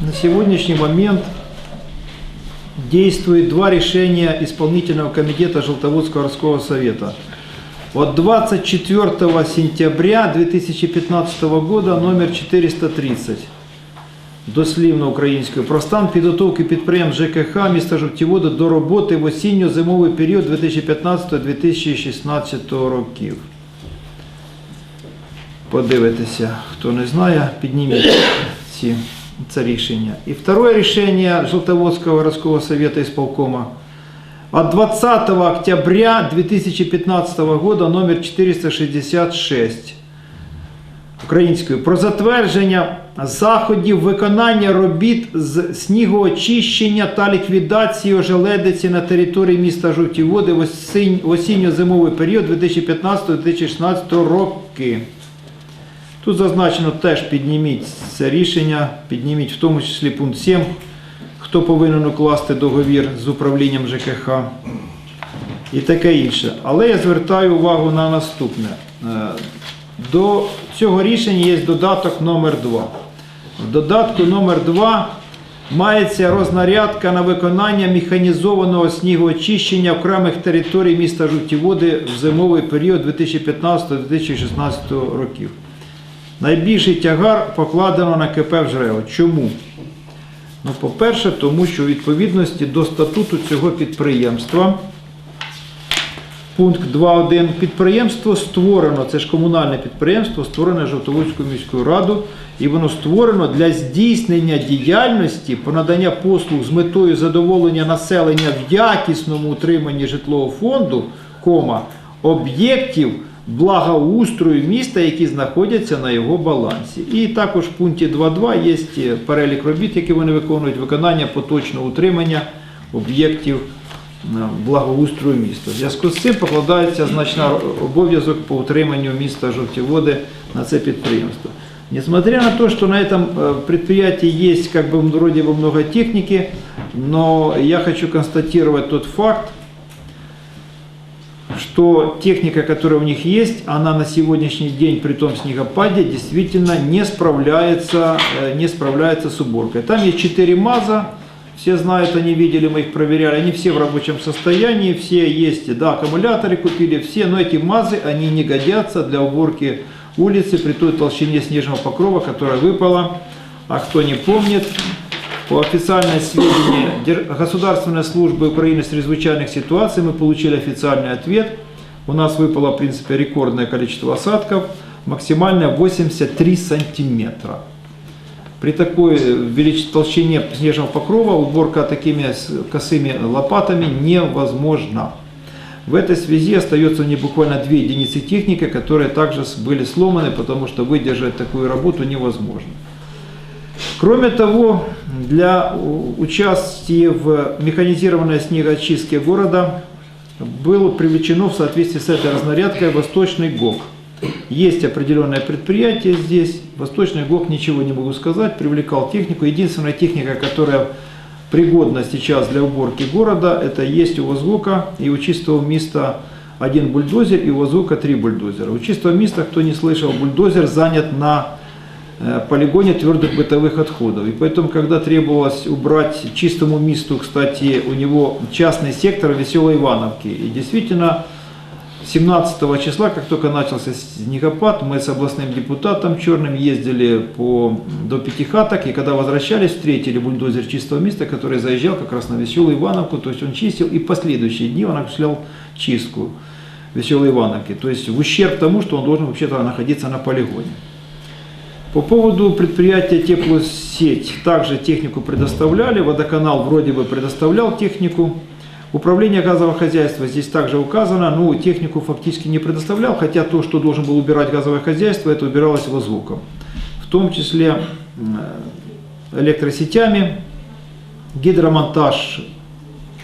На сегодняшний момент действует два решения исполнительного комитета Желтоводского городского совета. От 24 сентября 2015 года номер 430 дослівно українською про стан підготовки підприємств ЖКХ міста Жовтіводи до роботи в осінньо-зимовий період 2015-2016 років. Подивитися, хто не знає, підніміть ці, це рішення. І второе рішення Желтоводского городского совета исполкома от 20 октября 2015 года номер 466 українською про затвердження заходів виконання робіт з снігоочищення та ліквідації ожеледиці на території міста Жовті Води в в осінньо-зимовий період 2015-2016 роки. Тут зазначено теж підніміть це рішення, підніміть в тому числі пункт 7, хто повинен укласти договір з управлінням ЖКХ і таке інше. Але я звертаю увагу на наступне. Е, До цього рішення є додаток номер 2. В додатку номер 2 мається рознарядка на виконання механізованого снігоочищення окремих територій міста Жовтіводи в зимовий період 2015-2016 років. Найбільший тягар покладено на КП «Вжрео». Чому? Ну, по-перше, тому що у відповідності до статуту цього підприємства, пункт 2.1, підприємство створено, це ж комунальне підприємство, створене Жовтоводською міською радою, і воно створено для здійснення діяльності по надання послуг з метою задоволення населення в якісному утриманні житлового фонду, кома, об'єктів благоустрою міста, які знаходяться на його балансі. І також в пункті 2.2 є перелік робіт, які вони виконують, виконання поточного утримання об'єктів е, благоустрою міста. В зв'язку з цим покладається значна обов'язок по утриманню міста Жовтіводи на це підприємство. Несмотря на то, что на этом э, предприятии есть как бы вроде бы много техники, но я хочу констатировать тот факт, что техника, которая у них есть, она на сегодняшний день при том снегопаде действительно не справляется, э, не справляется с уборкой. Там есть 4 МАЗа, все знают, они видели, мы их проверяли, они все в рабочем состоянии, все есть, да, аккумуляторы купили, все, но эти МАЗы, они не годятся для уборки улицы при той толщине снежного покрова, которая выпала. А кто не помнит, по официальной сведению Государственной службы Украины с чрезвычайных ситуаций мы получили официальный ответ. У нас выпало, в принципе, рекордное количество осадков, максимально 83 сантиметра. При такой толщине снежного покрова уборка такими косыми лопатами невозможна. В этой связи остается не буквально две единицы техники, которые также были сломаны, потому что выдержать такую работу невозможно. Кроме того, для участия в механизированной снегоочистке города было привлечено в соответствии с этой разнарядкой Восточный ГОК. Есть определенное предприятие здесь. Восточный ГОК, ничего не могу сказать, привлекал технику. Единственная техника, которая пригодна сейчас для уборки города, это есть у Возвука и у чистого места один бульдозер и у Возвука три бульдозера. У чистого места, кто не слышал, бульдозер занят на полигоне твердых бытовых отходов. И поэтому, когда требовалось убрать чистому месту, кстати, у него частный сектор Веселой Ивановки. И действительно, 17 числа, как только начался снегопад, мы с областным депутатом Черным ездили по, до Пятихаток, и когда возвращались, встретили бульдозер чистого места, который заезжал как раз на Веселую Ивановку, то есть он чистил, и последующие дни он осуществлял чистку Веселой Ивановки, то есть в ущерб тому, что он должен вообще-то находиться на полигоне. По поводу предприятия теплосеть, также технику предоставляли, водоканал вроде бы предоставлял технику, Управление газового хозяйства здесь также указано, но технику фактически не предоставлял, хотя то, что должен был убирать газовое хозяйство, это убиралось его звуком. В том числе электросетями, гидромонтаж,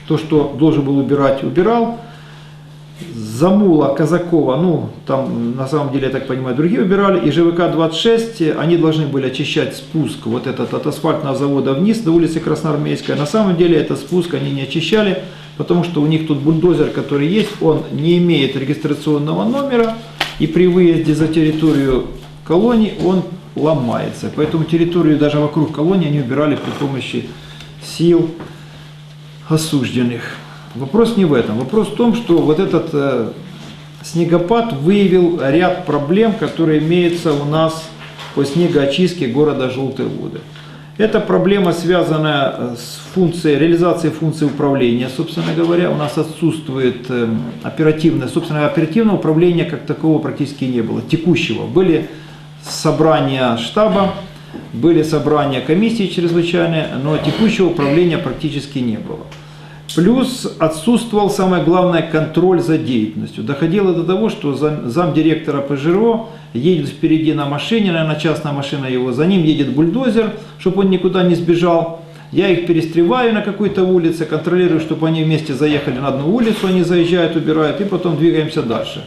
то, что должен был убирать, убирал. Замула, Казакова, ну, там, на самом деле, я так понимаю, другие убирали. И ЖВК-26, они должны были очищать спуск вот этот от асфальтного завода вниз до улицы Красноармейская. На самом деле, этот спуск они не очищали, потому что у них тут бульдозер, который есть, он не имеет регистрационного номера. И при выезде за территорию колоний, он ломается. Поэтому территорию даже вокруг колонии они убирали при помощи сил осужденных. Вопрос не в этом. Вопрос в том, что вот этот э, снегопад выявил ряд проблем, которые имеются у нас по снегоочистке города Желтые Воды. Эта проблема связана э, с функцией, реализацией функции управления, собственно говоря. У нас отсутствует э, оперативное, собственно, оперативного управления как такового практически не было, текущего. Были собрания штаба, были собрания комиссии чрезвычайные, но текущего управления практически не было. Плюс отсутствовал, самое главное, контроль за деятельностью. Доходило до того, что зам, замдиректора ПЖРО едет впереди на машине, наверное, частная машина его, за ним едет бульдозер, чтобы он никуда не сбежал. Я их перестреваю на какой-то улице, контролирую, чтобы они вместе заехали на одну улицу, они заезжают, убирают, и потом двигаемся дальше.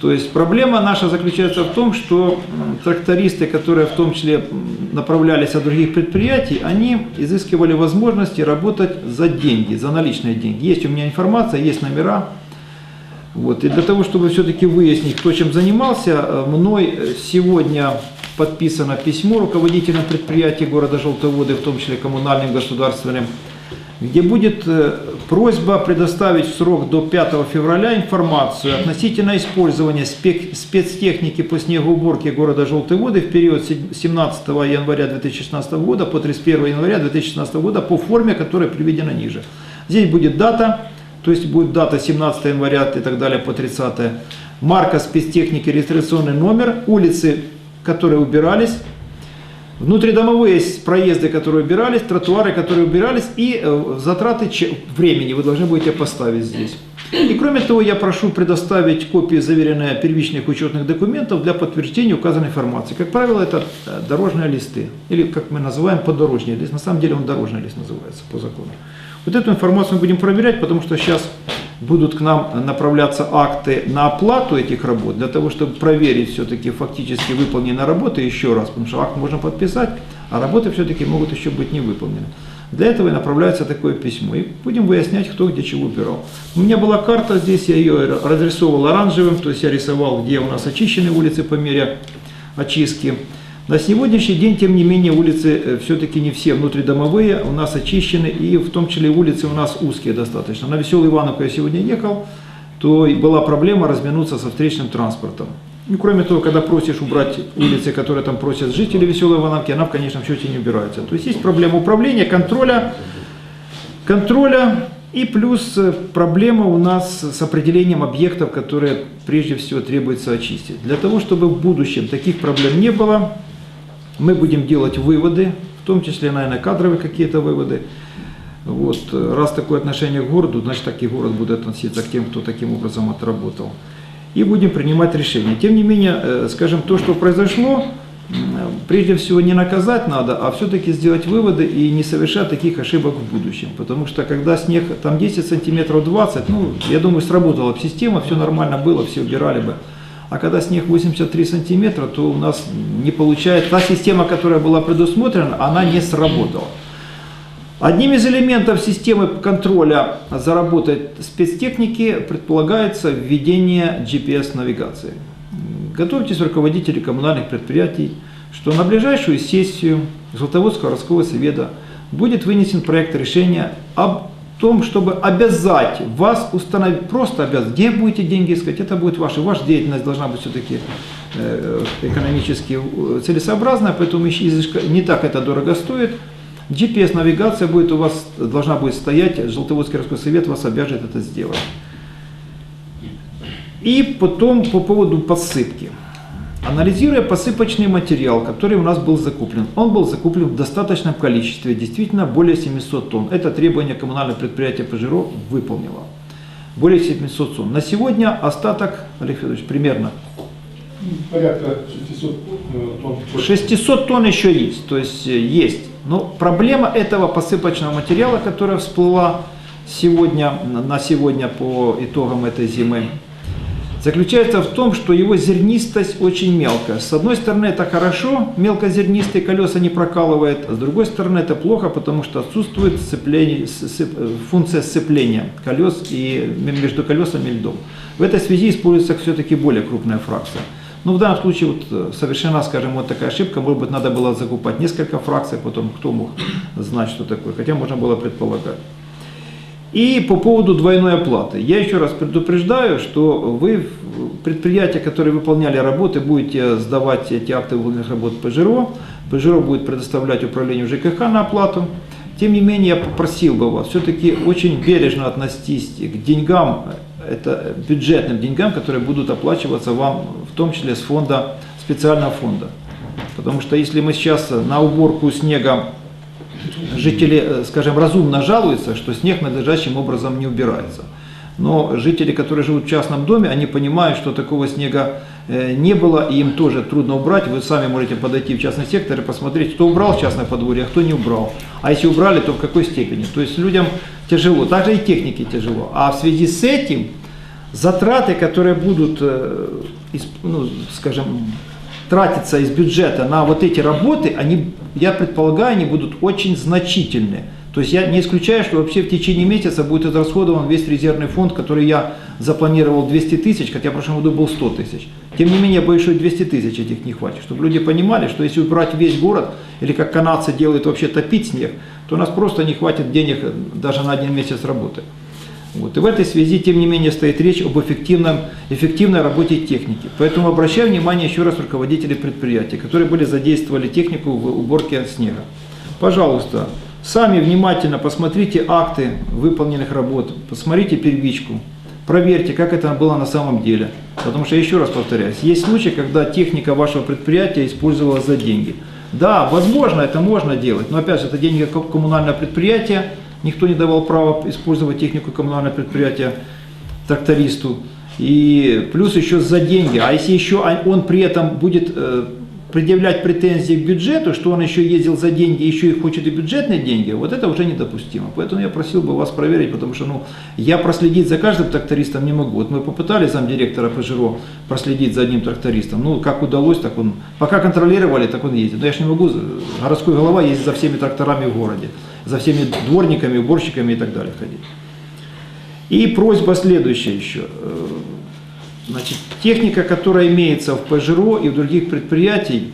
То есть проблема наша заключается в том, что трактористы, которые в том числе направлялись от других предприятий, они изыскивали возможности работать за деньги, за наличные деньги. Есть у меня информация, есть номера. Вот. И для того, чтобы все-таки выяснить, кто чем занимался, э, мной сегодня подписано письмо руководителям предприятий города Желтоводы, в том числе коммунальным государственным, где будет э, просьба предоставить в срок до 5 февраля информацию относительно использования спецтехники по снегоуборке города Желтые Воды в период с 17 января 2016 года по 31 января 2016 года по форме, которая приведена ниже. Здесь будет дата, то есть будет дата 17 января и так далее по 30 марка спецтехники, регистрационный номер, улицы, которые убирались, Внутридомовые проезды, которые убирались, тротуары, которые убирались, и э, затраты времени вы должны будете поставить здесь. И кроме того, я прошу предоставить копии заверенные первичных учетных документов для подтверждения указанной информации. Как правило, это э, дорожные листы, или как мы называем, подорожный лист. На самом деле он дорожный лист называется по закону. Вот эту информацию мы будем проверять, потому что сейчас будут к нам направляться акты на оплату этих работ, для того, чтобы проверить все-таки фактически выполненные работы еще раз, потому что акт можно подписать, а работы все-таки могут еще быть не выполнены. Для этого и направляется такое письмо. И будем выяснять, кто где чего убирал. У меня была карта здесь, я ее разрисовал оранжевым, то есть я рисовал, где у нас очищены улицы по мере очистки. На сегодняшний день, тем не менее, улицы э, все-таки не все внутридомовые, у нас очищены, и в том числе улицы у нас узкие достаточно. На Веселую Ивановку я сегодня ехал, то была проблема разминуться со встречным транспортом. Ну, кроме того, когда просишь убрать улицы, которые там просят жители Веселой Ивановки, она в конечном счете не убирается. То есть есть проблема управления, контроля, контроля и плюс э, проблема у нас с определением объектов, которые прежде всего требуется очистить. Для того, чтобы в будущем таких проблем не было, мы будем делать выводы, в том числе, наверное, кадровые какие-то выводы. Вот. Раз такое отношение к городу, значит, так и город будет относиться к тем, кто таким образом отработал. И будем принимать решения. Тем не менее, э, скажем, то, что произошло, прежде всего не наказать надо, а все-таки сделать выводы и не совершать таких ошибок в будущем. Потому что когда снег там 10 сантиметров 20, ну, я думаю, сработала бы система, все нормально было, все убирали бы. А когда снег 83 сантиметра, то у нас не получается, та система, которая была предусмотрена, она не сработала. Одним из элементов системы контроля за работой спецтехники предполагается введение GPS-навигации. Готовьтесь, руководители коммунальных предприятий, что на ближайшую сессию Златоводского городского совета будет вынесен проект решения об том, чтобы обязать вас установить, просто обязать, где будете деньги искать, это будет ваше, ваша деятельность должна быть все-таки э, экономически э, целесообразная, поэтому не так это дорого стоит. GPS-навигация будет у вас, должна будет стоять, Желтоводский городской совет вас обяжет это сделать. И потом по поводу подсыпки. Анализируя посыпочный материал, который у нас был закуплен, он был закуплен в достаточном количестве, действительно более 700 тонн. Это требование коммунального предприятия Пожиро выполнило. Более 700 тонн. На сегодня остаток, Олег Федорович, примерно порядка 600 э, тонн. 600 тонн еще есть, то есть э, есть. Но проблема этого посыпочного материала, которая всплыла сегодня, на сегодня по итогам этой зимы, заключается в том, что его зернистость очень мелкая. С одной стороны это хорошо, мелкозернистые колеса не прокалывает, а с другой стороны это плохо, потому что отсутствует сцепление, функция сцепления колес и между колесами и льдом. В этой связи используется все-таки более крупная фракция. Ну, в данном случае вот э, совершена, скажем, вот такая ошибка, может быть, надо было закупать несколько фракций, потом кто мог знать, что такое, хотя можно было предполагать. И по поводу двойной оплаты. Я еще раз предупреждаю, что вы, предприятия, которые выполняли работы, будете сдавать эти акты выполненных работ ПЖРО. ПЖРО будет предоставлять управлению ЖКХ на оплату. Тем не менее, я попросил бы вас все-таки очень бережно относиться к деньгам, это бюджетным деньгам, которые будут оплачиваться вам, в том числе с фонда, специального фонда. Потому что если мы сейчас на уборку снега жители, э, скажем, разумно жалуются, что снег надлежащим образом не убирается. Но жители, которые живут в частном доме, они понимают, что такого снега э, не было, и им тоже трудно убрать. Вы сами можете подойти в частный сектор и посмотреть, кто убрал в частное подворье, а кто не убрал. А если убрали, то в какой степени. То есть людям тяжело, также и технике тяжело. А в связи с этим затраты, которые будут, э, ну, скажем, тратиться из бюджета на вот эти работы, они, я предполагаю, они будут очень значительные. То есть я не исключаю, что вообще в течение месяца будет израсходован весь резервный фонд, который я запланировал 200 тысяч, хотя в прошлом году был 100 тысяч. Тем не менее, я боюсь, что и 200 тысяч этих не хватит. Чтобы люди понимали, что если убрать весь город, или как канадцы делают вообще топить снег, то у нас просто не хватит денег даже на один месяц работы. Вот. И в этой связи, тем не менее, стоит речь об эффективном, эффективной работе техники. Поэтому обращаю внимание еще раз руководителей предприятий, которые были задействовали технику в уборке снега. Пожалуйста, сами внимательно посмотрите акты выполненных работ, посмотрите первичку, проверьте, как это было на самом деле. Потому что, еще раз повторяюсь, есть случаи, когда техника вашего предприятия использовалась за деньги. Да, возможно, это можно делать, но опять же, это деньги ко- коммунальное предприятие, никто не давал права использовать технику коммунального предприятия трактористу. И плюс еще за деньги. А если еще он- при этом будет э, предъявлять претензии к бюджету, что он еще ездил за деньги, еще и хочет и бюджетные деньги, вот это уже недопустимо. Поэтому я просил бы вас проверить, потому что ну, я проследить за каждым трактористом не могу. Вот мы попытались замдиректора ПЖРО проследить за одним трактористом. Ну, как удалось, так он, пока контролировали, так он ездит. Но я же не могу, городской голова ездит за всеми тракторами в городе, за всеми дворниками, уборщиками и так далее ходить. И просьба следующая еще. Значит, техника, которая имеется в ПЖРО и в других предприятиях,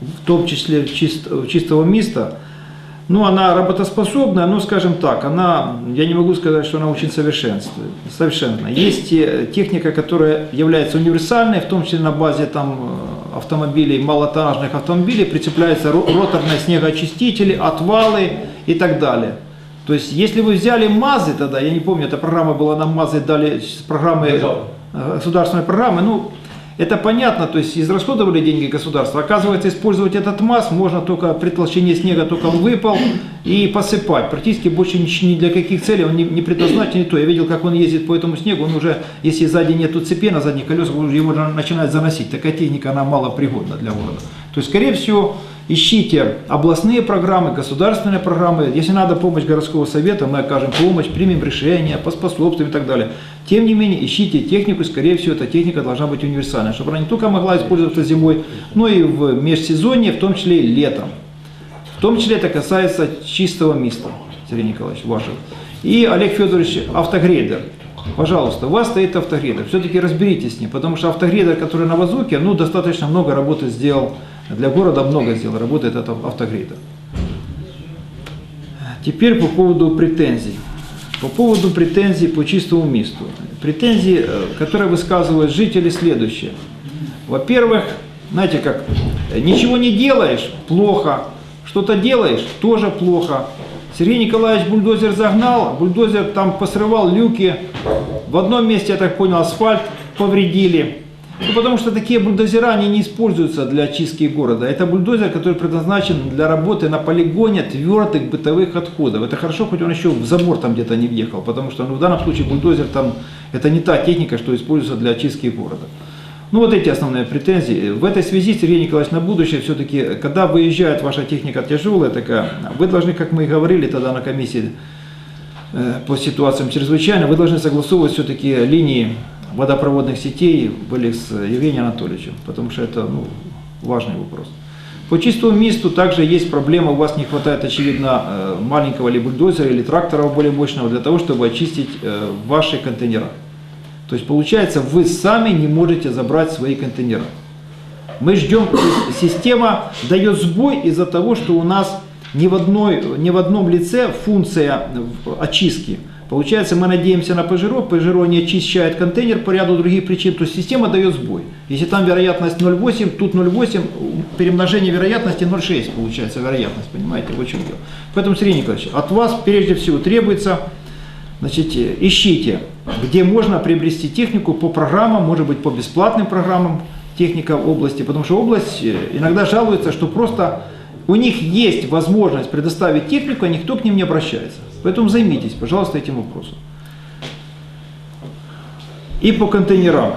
в том числе чист- чистого места, ну, она работоспособная, но, скажем так, она, я не могу сказать, что она очень совершенствует, совершенна. Есть э, техника, которая является универсальной, в том числе на базе там, э, автомобилей, малотоннажных автомобилей, прицепляются ро- роторные снегоочистители, отвалы и так далее. То есть, если вы взяли МАЗы тогда, я не помню, эта программа была на МАЗы, дали с программы, Державной. Э, государственной программы, ну, это понятно, то есть израсходовали деньги государства. Оказывается, использовать этот МАЗ можно только при толщине снега, только он выпал, и посыпать. Практически больше ни, для каких целей он не, предназначен. И то я видел, как он ездит по этому снегу, он уже, если сзади нету цепи на задних колесах, его на- начинает заносить. Такая техника, она мало пригодна для города. То есть, скорее всего, ищите областные программы, государственные программы. Если надо помощь городского совета, мы окажем помощь, примем решение, поспособствуем и так далее. Тем не менее, ищите технику, скорее всего, эта техника должна быть универсальной, чтобы она не только могла использоваться зимой, но и в межсезонье, в том числе и летом. В том числе это касается чистого места, Сергей Николаевич, вашего. И Олег Федорович, автогрейдер. Пожалуйста, у вас стоит автогрейдер. Все-таки разберитесь с ним, потому что автогрейдер, который на Вазуке, ну, достаточно много работы сделал, для города много сделал, работает этот автогрейдер. Теперь по поводу претензий. По поводу претензий по чистому месту. Претензии, э, которые высказывают жители, следующие. Во-первых, знаете как, ничего не делаешь – плохо, что-то делаешь – тоже плохо. Сергей Николаевич бульдозер загнал, бульдозер там посрывал люки, в одном месте, я так понял, асфальт повредили. Ну, потому что такие бульдозера, они не используются для очистки города. Это бульдозер, который предназначен для работы на полигоне твердых бытовых отходов. Это хорошо, хоть он еще в забор там где-то не въехал, потому что ну, в данном случае бульдозер там, это не та техника, что используется для очистки города. Ну вот эти основные претензии. В этой связи, Сергей Николаевич, на будущее все-таки, когда выезжает ваша техника тяжелая такая, вы должны, как мы и говорили тогда на комиссии э, по ситуациям чрезвычайно, вы должны согласовывать все-таки линии водопроводных сетей были с Евгением Анатольевичем, потому что это ну, важный вопрос. По чистому месту также есть проблема, у вас не хватает, очевидно, э, маленького или бульдозера, или трактора более мощного для того, чтобы очистить э, ваши контейнера. То есть получается, вы сами не можете забрать свои контейнера. Мы ждем, система дает сбой из-за того, что у нас ни в, одной, ни в одном лице функция очистки. Получается, мы надеемся на Pajero, Pajero не очищает контейнер по ряду других причин, то есть система дает сбой. Если там вероятность 0,8, тут 0,8, перемножение вероятности 0,6 получается вероятность, понимаете, в чем дело. Поэтому, Сергей Николаевич, от вас прежде всего требуется Значит, э, ищите, где можно приобрести технику по программам, может быть, по бесплатным программам техника области, потому что область э, иногда жалуется, что просто у них есть возможность предоставить технику, а никто к ним не обращается. Поэтому займитесь, пожалуйста, этим вопросом. И по контейнерам.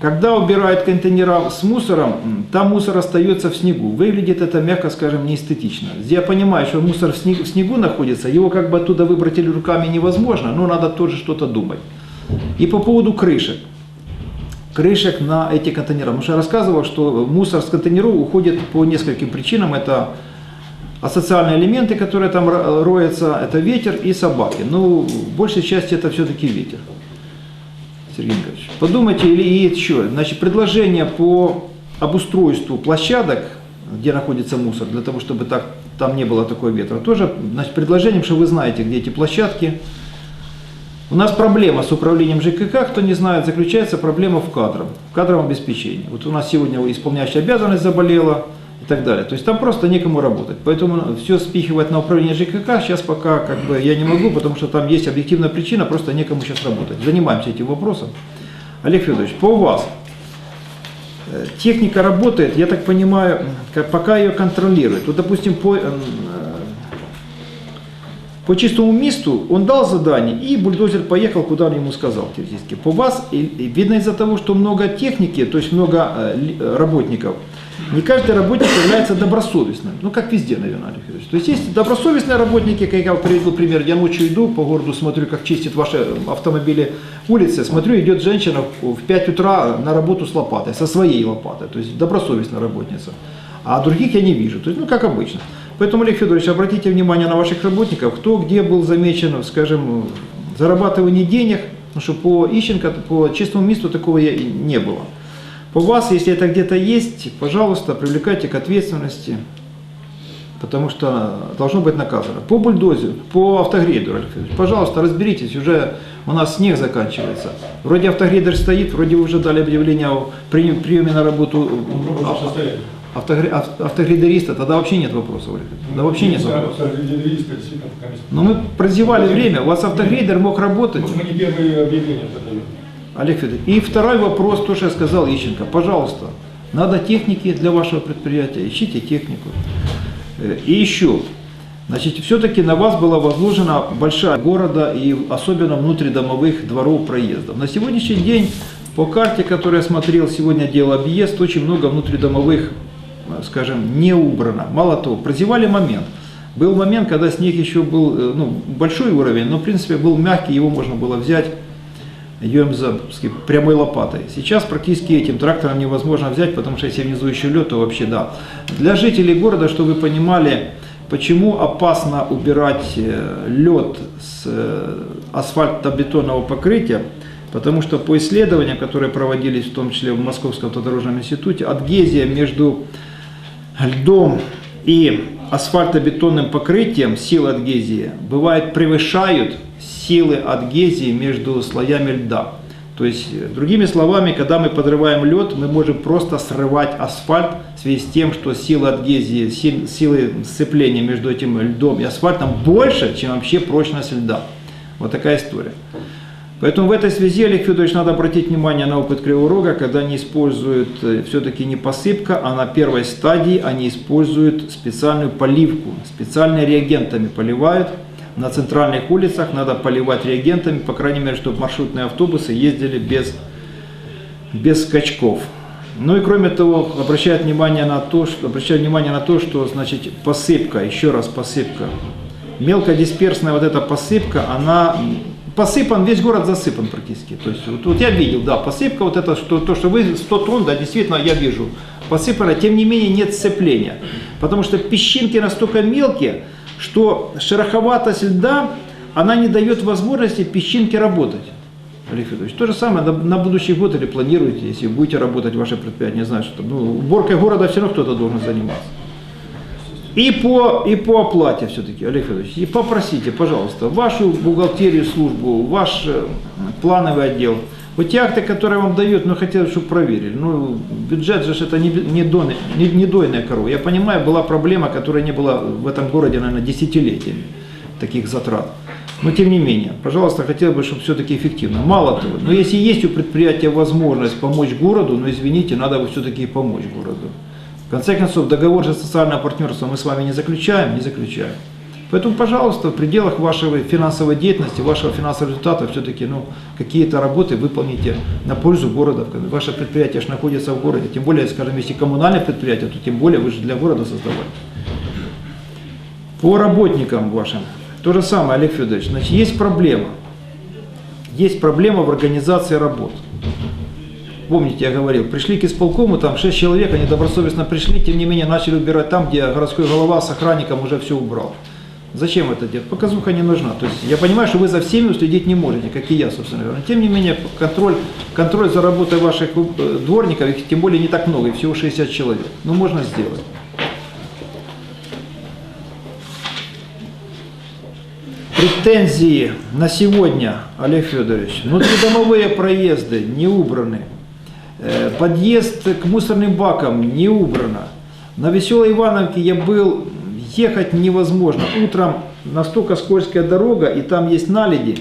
Когда убирают контейнера с мусором, там мусор остается в снегу. Выглядит это, мягко скажем, неэстетично. Я понимаю, что мусор в снег- в снегу находится, его как бы оттуда выбрать или руками невозможно, но надо тоже что-то думать. И по поводу крышек. Крышек на эти контейнера. Потому что я рассказывал, что мусор с контейнеров уходит по нескольким причинам. Это асоциальные элементы, которые там ро- роются, это ветер и собаки. Ну, в большей части это все-таки ветер. Сергей Николаевич. Подумайте, или и еще, значит, предложение по обустройству площадок, где находится мусор, для того, чтобы так, там не было такого ветра, тоже, значит, предложением, что вы знаете, где эти площадки. У нас проблема с управлением ЖКХ, кто не знает, заключается проблема в кадровом, в кадровом обеспечении. Вот у нас сегодня исполняющая обязанность заболела и так далее. То есть там просто некому работать. Поэтому все спихивать на управление ЖКХ сейчас пока как бы я не могу, потому что там есть объективная причина, просто некому сейчас работать. Занимаемся этим вопросом. Олег Федорович, по вас. Э, Техника работает, я так понимаю, пока ее контролируют. Вот, допустим, по, э, по чистому месту он дал задание, и бульдозер поехал, куда он ему сказал теоретически. По вас, видно из-за того, что много техники, то есть много э, работников, не каждый работник является добросовестным. Ну, как везде, наверное, Олег Федорович. То есть есть добросовестные работники, как я приведу пример, я ночью иду по городу, смотрю, как чистят ваши автомобили улицы, смотрю, идет женщина в в 5 утра на работу с лопатой, со своей лопатой, то есть добросовестная работница. А других я не вижу, то есть, ну, как обычно. Поэтому, Олег Федорович, обратите внимание на ваших работников, кто где был замечен, скажем, в зарабатывании денег, потому что по Ищенко, по чистому месту такого я не было. По вас, если это где-то есть, пожалуйста, привлекайте к ответственности, потому что должно быть наказано. По бульдозеру, по автогрейдеру, Федорович, пожалуйста, разберитесь, уже у нас снег заканчивается. Вроде автогрейдер стоит, вроде вы уже дали объявление о при- приеме на работу автогрейдериста, тогда вообще нет вопросов, тогда вообще нет вопросов. Но мы прозевали время, у вас автогрейдер мог работать. Мы не первые объявления подаем. Олег Федорович. И второй вопрос, то, что я сказал Ищенко. Пожалуйста, надо техники для вашего предприятия, ищите технику. Э, И еще, значит, все-таки на вас была возложена большая города и особенно внутридомовых дворов проездов. На сегодняшний день по карте, которую я смотрел, сегодня делал объезд, очень много внутридомовых, э, скажем, не убрано. Мало того, прозевали момент. Был момент, когда снег еще был э, ну, большой уровень, но в принципе был мягкий, его можно было взять ЮМЗовской прямой лопатой. Сейчас практически этим трактором невозможно взять, потому что если внизу еще лед, то вообще да. Для жителей города, чтобы вы понимали, почему опасно убирать э, лед с э, асфальтобетонного покрытия, потому что по исследованиям, которые проводились в том числе в Московском автодорожном институте, адгезия между льдом и асфальтобетонным покрытием силы адгезии бывает превышают силы адгезии между слоями льда. То есть, э, другими словами, когда мы подрываем лед, мы можем просто срывать асфальт в связи с тем, что сила адгезии, сил- силы сцепления между этим льдом и асфальтом больше, чем вообще прочность льда. Вот такая история. Поэтому в этой связи, Олег Федорович, надо обратить внимание на опыт Кривого Рога, когда они используют все-таки не посыпка, а на первой стадии они используют специальную поливку, специальными реагентами поливают. На центральных улицах надо поливать реагентами, по крайней мере, чтобы маршрутные автобусы ездили без, без скачков. Ну и кроме того, обращают внимание на то, что, обращают внимание на то, что значит посыпка, еще раз посыпка, мелкодисперсная вот эта посыпка, она посыпан, весь город засыпан практически. То есть вот, вот я видел, да, посыпка, вот это, что, то, что вы 100 тонн, да, действительно я вижу, посыпано, тем не менее нет сцепления. Потому что песчинки настолько мелкие, что шероховатость льда, она не дает возможности песчинке работать. Олег Федорович. То же самое на, на будущий год или планируете, если будете работать ваше предприятие, не знаю, что там. Ну, уборкой города все равно кто-то должен заниматься. И по, и по оплате все-таки, Олег Федорович, и попросите, пожалуйста, вашу бухгалтерию, службу, ваш э, плановый отдел, вот те акты, которые вам дают, ну хотелось, чтобы проверили. Ну, бюджет же это не, не, дойная, не, не дойная корова. Я понимаю, была проблема, которая не была в этом городе, наверное, десятилетиями таких затрат. Но тем не менее, пожалуйста, хотел бы, чтобы все-таки эффективно. Мало того, но если есть у предприятия возможность помочь городу, ну извините, надо все-таки помочь городу. В конце концов, договор же социального партнерства мы с вами не заключаем, не заключаем. Поэтому, пожалуйста, в пределах вашей финансовой деятельности, вашего финансового результата все-таки ну, какие-то работы выполните на пользу города. Ваше предприятие же находится в городе, тем более, скажем, если коммунальное предприятие, то тем более вы же для города создавали. По работникам вашим, то же самое, Олег Федорович, значит, есть проблема. Есть проблема в организации работ. Помните, я говорил, пришли к исполкому, там 6 человек, они добросовестно пришли, тем не менее начали убирать там, где городской голова с охранником уже все убрал. Зачем это делать? Показуха не нужна. То есть я понимаю, что вы за всеми уследить не можете, как и я, собственно говоря. Но тем не менее, контроль, контроль за работой ваших э, дворников, их тем более не так много, всего 60 человек. Ну, можно сделать. Претензии на сегодня, Олег Федорович, внутридомовые проезды не убраны, подъезд к мусорным бакам не убрано. На Веселой Ивановке я был, ехать невозможно. Утром настолько скользкая дорога, и там есть наледи,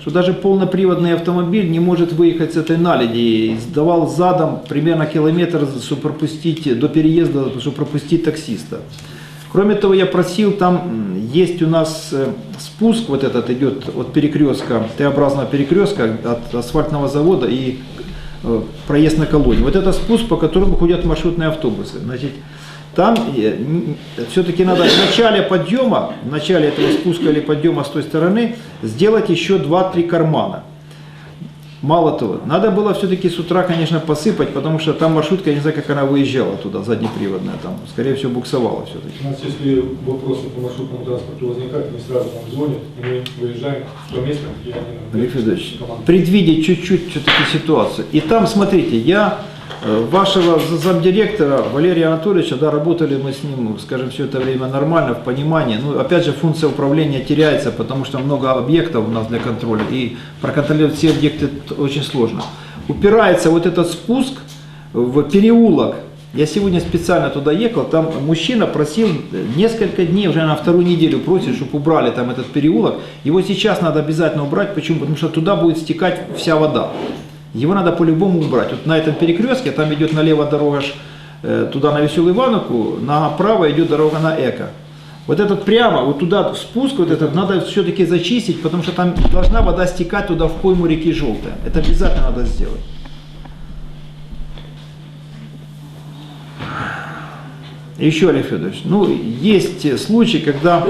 что даже полноприводный автомобиль не может выехать с этой наледи. И сдавал задом примерно километр, чтобы пропустить, до переезда, чтобы пропустить таксиста. Кроме того, я просил, там есть у нас э, спуск, вот этот идет от перекрестка, Т-образного перекрестка, от асфальтного завода и э, проезд на колонию. Вот это спуск, по которому ходят маршрутные автобусы. Значит, там все-таки надо в начале подъема, в начале этого спуска или подъема с той стороны, сделать еще 2-3 кармана. Мало того, надо было все-таки с утра, конечно, посыпать, потому что там маршрутка, я не знаю, как она выезжала туда, заднеприводная, там, скорее всего, буксовала все-таки. У нас, если вопросы по маршрутному транспорту возникают, они сразу нам звонят, и мы выезжаем в то место, где они Олег Федорович, предвидеть чуть-чуть все-таки ситуацию. И там, смотрите, я вашего за- замдиректора Валерия Анатольевича, да, работали мы с ним, скажем, все это время нормально, в понимании. Ну, опять же, функция управления теряется, потому что много объектов у нас для контроля, и проконтролировать все объекты очень сложно. Упирается вот этот спуск в переулок. Я сегодня специально туда ехал, там мужчина просил э, несколько дней, уже на вторую неделю просит, чтобы убрали там этот переулок. Его сейчас надо обязательно убрать, почему? Потому что туда будет стекать вся вода. Его надо по-любому убрать. Вот на этом перекрестке, там идет налево дорога э, туда на Веселую Ивановку, направо идет дорога на Эко. Вот этот прямо, вот туда спуск вот этот надо все-таки зачистить, потому что там должна вода стекать туда в пойму реки Желтая. Это обязательно надо сделать. Еще, Олег Федорович, ну, есть случаи, когда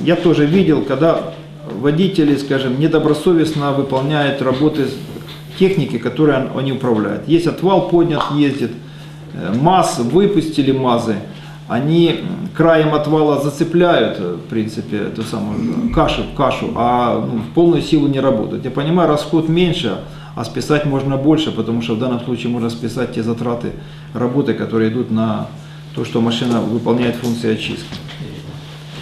я тоже видел, когда водители, скажем, недобросовестно выполняют работы техники, которые они управляют. Есть отвал поднят, ездит, э, МАЗ, выпустили МАЗы, они краем отвала зацепляют, э, в принципе, эту самую кашу, кашу а ну, в полную силу не работают. Я понимаю, расход меньше, а списать можно больше, потому что в данном случае можно списать те затраты работы, которые идут на то, что машина выполняет функции очистки.